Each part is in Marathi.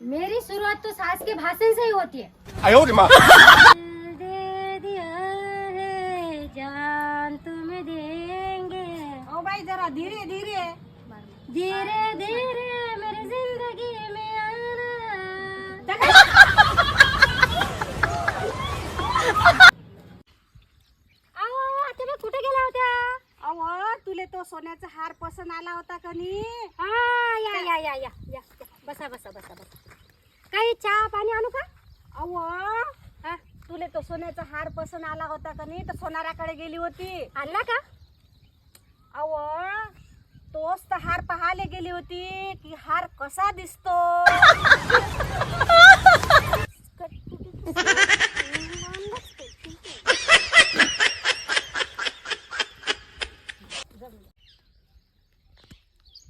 मेरी शुरुआत तो सास के भाषण से ही होती है। दे दिया है जान तुम देंगे। ओ भाई जरा धीरे धीरे। धीरे धीरे मेरी जिंदगी में आना। अहो तुम्ही कुठे गेला होत्या अहो तुले तो सोन्याचा हार पसंत आला होता कनी हा या या या या या या. बसा बसा बसा बसा. काही चहा पाणी आणू का? अव हा? तुले तो सोन्याचा हार पसंत आला होता का नी तर सोनाराकडे गेली होती. आणला का? अव तोच तर हार पाहायला गेली होती. की हार कसा दिसतो?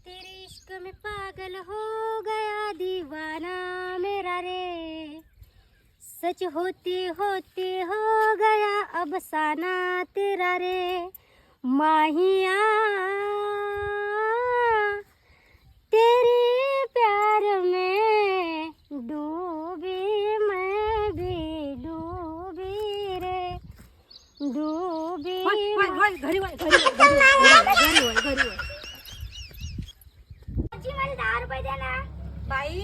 तेरे इश्क में पागल हो गया दीवाना मेरा रे। सच होते होते हो गया अब साना तेरा रे। माहिया ઘરી હોય ઘરી હોય ઘરી હોય ઘરી હોય ઘરી હોય रुपये द्या ना बाई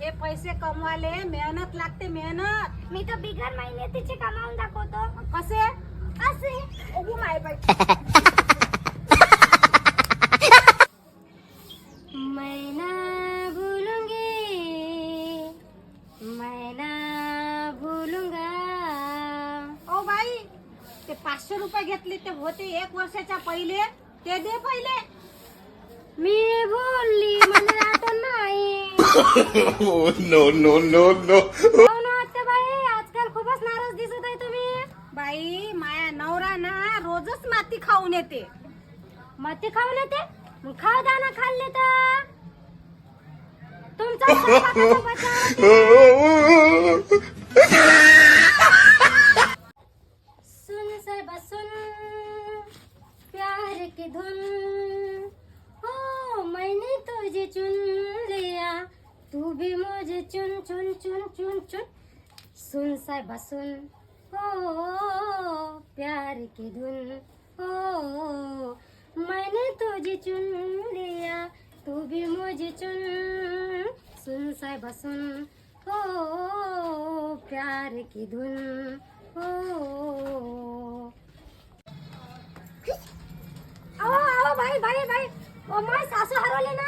हे पैसे कमवाले मेहनत लागते मेहनत. मी तर बिगर मेहनतीचे कमावून दाखवतो. कसे? असे. माय बाई. मैं ना भूलूंगी मैं ना भूलूंगा. ओ बाई ते पाचशे रुपये घेतले ते होते एक वर्षाच्या पहिले ते दे पहिले. मी भूलली मला नो नो नो नो खूपच नाराज दिसत आहे तुम्ही. बाई माया नवरा ना रोजच माती खाऊन येते. माती खाऊन येते? खाऊ दाना खाल्ले तर. तुमचा सुन सब सुन. प्यार की धुन. मुझे चुन लिया। तू भी मुझे चुन चुन चुन चुन चुन। सुन साहिबा सुन। हो प्यार की धुन। हो मैंने तुझे चुन लिया। तू भी मुझे चुन। सुन साहिबा सुन। हो प्यार की धुन। हो आओ आओ भाई भाई भाई। ओ माय सासू हरवले ना.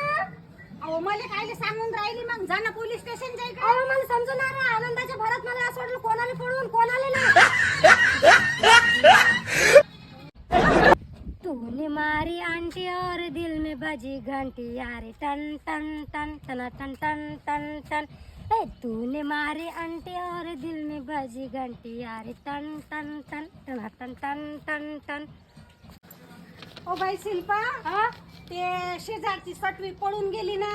अहो मला कायले सांगून राहिली मग? जा ना पोलीस स्टेशन का? अहो मला समजून नाही रे. आनंदाच्या भरात मला असं वाटलं कोणाला पडून कोणाला ना तूने मारी आंटी और दिल में बजी घंटी. यारे टन टन टन टन टन टन टन टन. ए तूने मारी आंटी और दिल में बजी घंटी. यारे टन टन टन टन टन टन टन टन. ओ बाई शिल्पा. हा? ते शेजारची सटवी पळून गेली ना.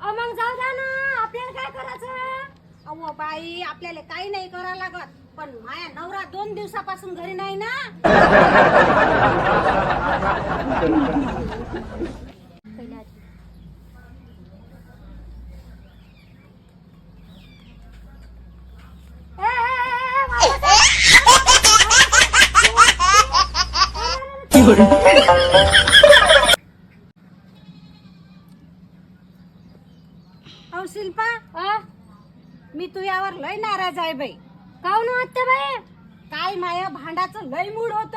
अहो मग जाऊ द्या ना आपल्याला काय करायचं? अहो बाई आपल्याला काही नाही करा लागत पण माया नवरा दोन दिवसापासून घरी नाही ना. नाराज आहे बाई. काऊन हो वाटतं बाई? काय माया भांडाचं लय मूड होत.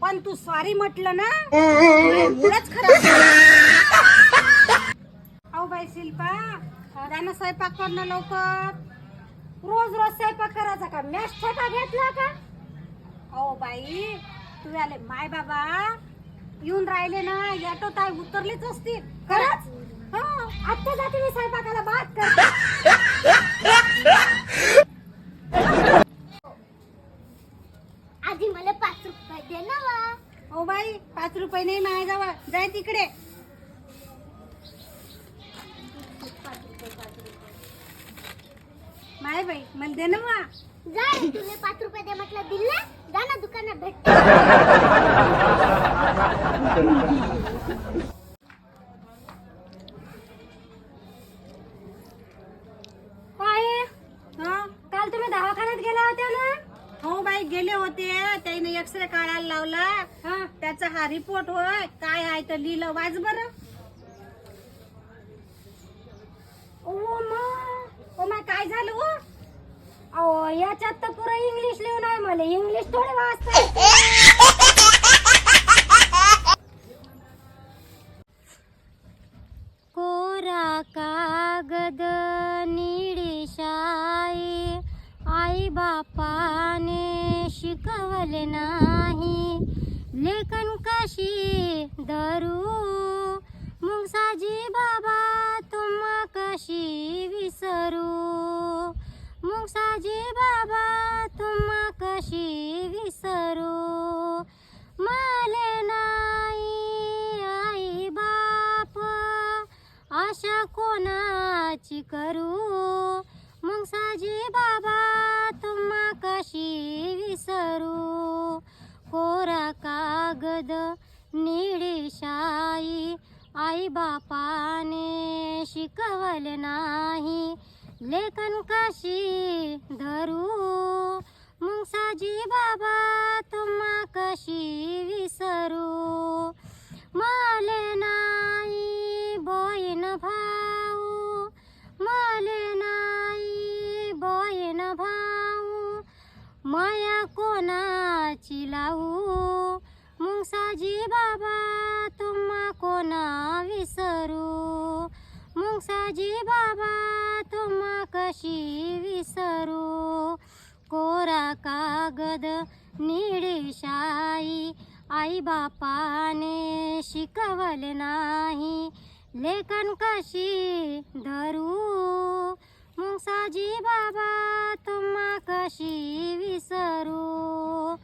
पण तू स्वारी म्हटलं ना मूडच खराब झालं. अहो बाई शिल्पा त्यानं स्वयंपाक करणं लवकर. रोज रोज स्वयंपाक करायचा का? मॅच छोटा घेतला का? अहो बाई तुझ्याले माय बाबा येऊन राहिले ना याटो ताय उतरलेच असतील. खरंच? हा आत्ता जाते मी स्वयंपाकाला बात करते आधी मला पाच रुपये दे ना वा. ओ बाई पाच रुपये नाही माझ्या जवळ जाय तिकडे माय बाई मला दे ना वा जा रे, तुला पाच रुपये दे म्हटलं दिले जा ना दुकानात भेट होत्या ना? हो बाई गेले होते. त्याने एक्सरे काढायला लावला. हा. त्याचा हा रिपोर्ट होय. काय आहे तर लिहिलं वाच बर. ओ मा. ओ माय काय झालं हो अहो याच्यात तर पुरं इंग्लिश लिहून आहे मला इंग्लिश थोडे वाचता कोरा कागद आई बापाने शिकवले नाही. लेखन कशी धरू? मुंगसाजी बाबा तुम्हा कशी विसरू? मुंगसाजी बाबा तुम्हा कशी विसरू? माले नाही आई बाप आशा कोणाची करू? मग साजी बाबा तुम्हा कशी विसरू? कोरा कागद निळी शाई आई बापाने शिकवले नाही. लेखन कशी धरू? मग साजी बाबा तुम्हा कशी विसरू? कोणाची लावू. मुंगसाजी बाबा तुम्हा कोणा विसरू. मुंगसाजी बाबा तुम्हा कशी विसरू. कोरा कागद निळी शाई आई बापाने शिकवले नाही. लेखन कशी धरू? मुंगसाजी बाबा तुम्हा कशी विसरू?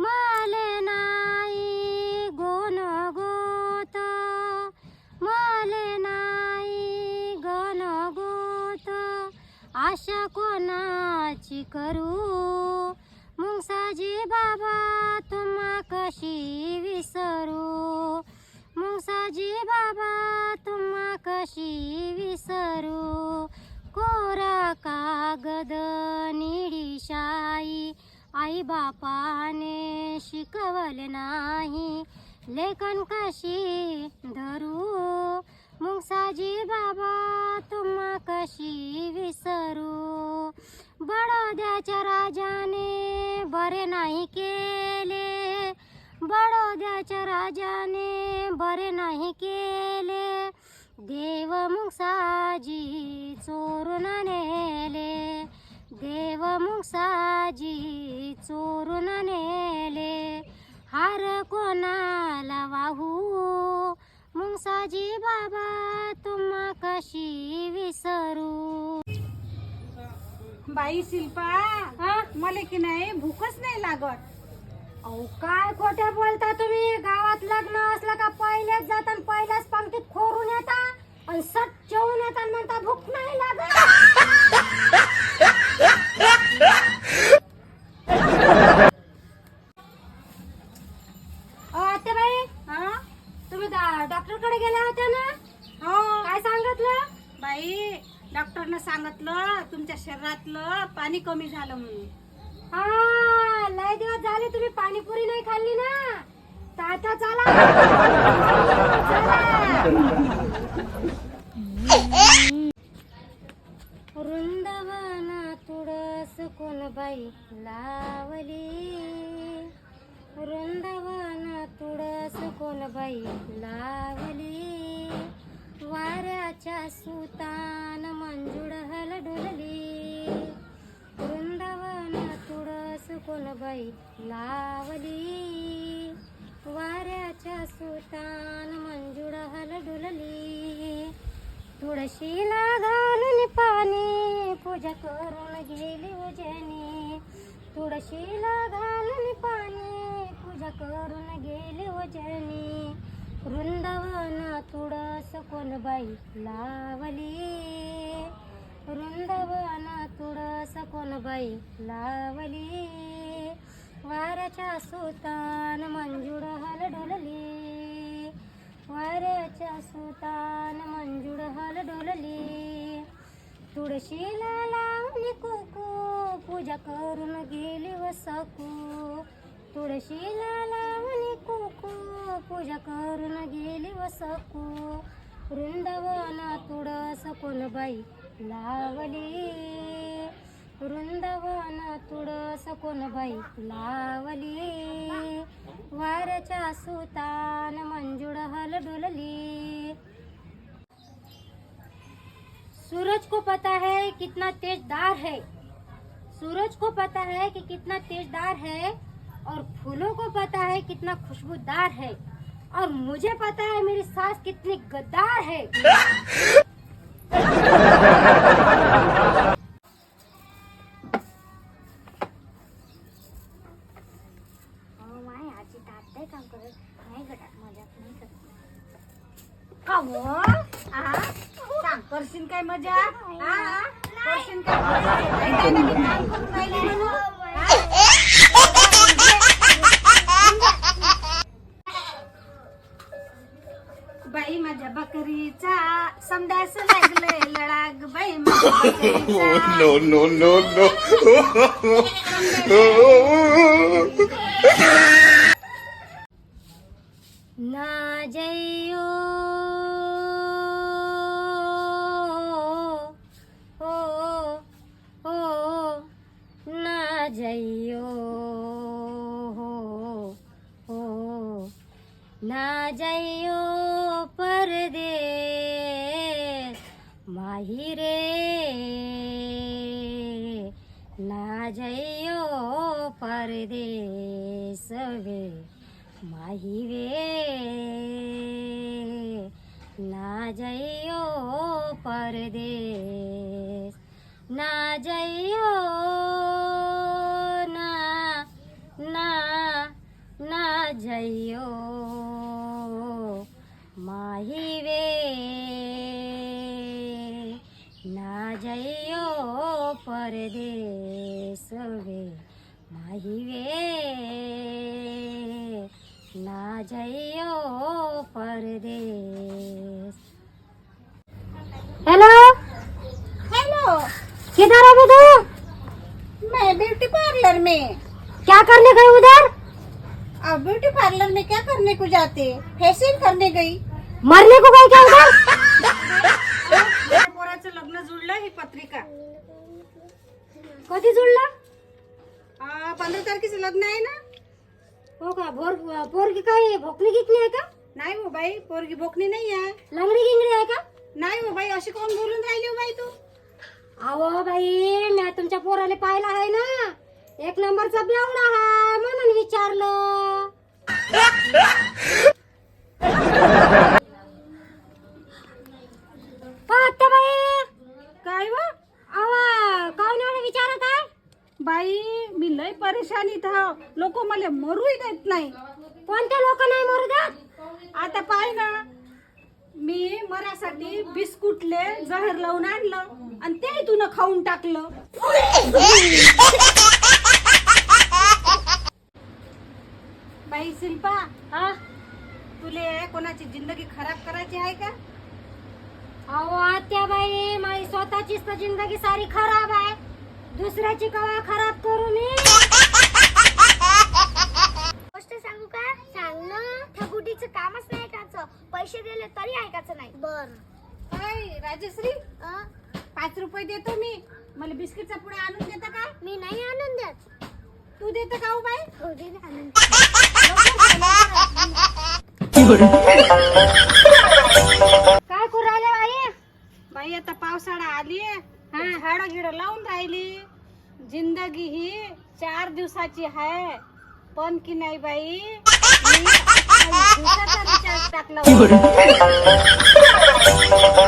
माले नाही गोन गोत. मले नाही गण गोत. आशा कोणाची करू? मुंगसाजी बाबा तुम्हा कशी विसरू? मुंगसाजी बाबा तुम्हा कशी विसरू? कोरा कागद निळी शाई आई बापाने शिकवले नाही. लेखन कशी धरू? मुंगसाजी बाबा तुम्हा कशी विसरू? बडोद्याच्या राजाने बरे नाही केले. बडोद्याच्या राजाने बरे नाही केले. देव मुंगसाजी चोरून नेले. देव मुंगसाजी चोरून नेले. हार कोणाला वाहू? मुंगसाजी बाबा तुम्हा कशी विसरू? बाई शिल्पा हा? मला की नाही भूकच नाही लागत. अहो काय खोट्या बोलता तुम्ही? गावात लग्न असलं का पहिलेच जाता आणि पहिल्याच पंक्तीत खोरून येता? आणि सट जेवून येता आणि म्हणता भूक नाही लागत. आत्याबाई हा? तुम्ही डॉक्टरकडे गेल्या होत्या ना? हो. काय सांगितलं? बाई डॉक्टरनं सांगितलं तुमच्या शरीरातलं पाणी कमी झालं म्हणून. हा लय दिवस झाले तुम्ही पाणीपुरी नाही खाल्ली ना? तर आता चला. वृंदवना तुळस कोण बाई लावली वृंदवना तुळस कोण बाई लावली वाऱ्याच्या सुतान मंजुळ हलडुलली वृंदवना तुळस कोणबाई लावली. वाऱ्याच्या सुतान मंजुळ हलडुलली. तुळशीला घालून पाणी पूजा करून गेली उजनी. तुळशीला घालून पाणी पूजा करून गेली उजनी. वृंदावन तुळस कोणबाई लावली? वृंदावन तुळस कोणबाई लावली? वाऱ्याच्या सुतान मंजुळ हलडोलली वाऱ्याच्या सुतान मंजुळ हलडोलली तुळशीला लावणी कुकू पूजा करून गेली वसकू. तुळशीला लावणी कुकू पूजा करून गेली वसकू. वृंदावन तुळस कोणबाई लावली? वृंदावन तुळस कोणबाई लावली? वाऱ्याच्या सुतान मंजुळ हलडुलली सूरज को पता है कितना तेजदार है। सूरज को पता है कि कितना तेजदार है और फूलों को पता है कितना खुशबूदार है। और मुझे पता है मेरी सास कितनी गद्दार है। काम करत नाही गटात मजा नाही करत का हो? आ? सांग करशील काय मजा आ? करशील काय मजा? नाही काय नाही काम करून राहिली म्हणून. आ? बाई माझ्या बकरीचा समदास लागले लडाग बाई माझ्या बकरीचा no, no, no, no. ना जइयो। हो हो ना जइयो। हो हो ना जइयो परदेस माही रे। ना जइयो માહી વે ના જઈયો પરદેશ, ના જઈયો ના ના ના જઈયો માહી વે ના જઈયો પરદેશ વે માહી વે ना जइयो परदेस। हेलो हेलो किधर है तू मैं ब्यूटी पार्लर में। क्या करने गई उधर? अब ब्यूटी पार्लर में क्या करने को जाते? फेशियल करने गई। मरने को गई क्या उधर? पोराचं लग्न जुळलं ही पत्रिका. कधी जुळला? आ, पंधरा तारखेचं लग्न आहे ना? हो का? भोर पोरगी काय भोकली गिकली आहे का? नाही हो बाई पोरगी बोकणी नाही आहे. लंगडी गिंगडी आहे का? नाही हो बाई अशी कोण बोलून राहिली हो बाई तू? अहो बाई मी तुमच्या पोराला पाहिला आहे ना? एक नंबरचा बेवडा आहे म्हणून विचारलं पाहते बाई काय व अहो काऊन एवढं विचारत आहे बाई मी लय परेशानीत हा लोक मला मरूही देत नाही कोणते लोक नाही मरू देत आता पाय ना मी मरासाठी बिस्कुटले जहर लावून आणलं आणि ते तुन खाऊन टाकलं बाई शिल्पा हा तुले कोणाची जिंदगी खराब करायची आहे का अहो आत्या बाई माझी स्वतःचीच तर जिंदगी सारी खराब आहे. दुसऱ्याची कवा खराब करू मी? गोष्ट सांगू का? सांग ना ठगुटीचं कामच नाही ऐकायचं पैसे दिले तरी ऐकायचं नाही. बर. काय राजश्री? पाच रुपये देतो मी. मला बिस्किटचा पुडा आणून देता का? मी नाही आणून देत. तू देतं का हो बाई? हो दे ना आणून बाई, आता पावसाळा आली. झाड गिड लावून राहिली. ज़िंदगी ही चार दिवसाची आहे पण की नाही बाई टाकला.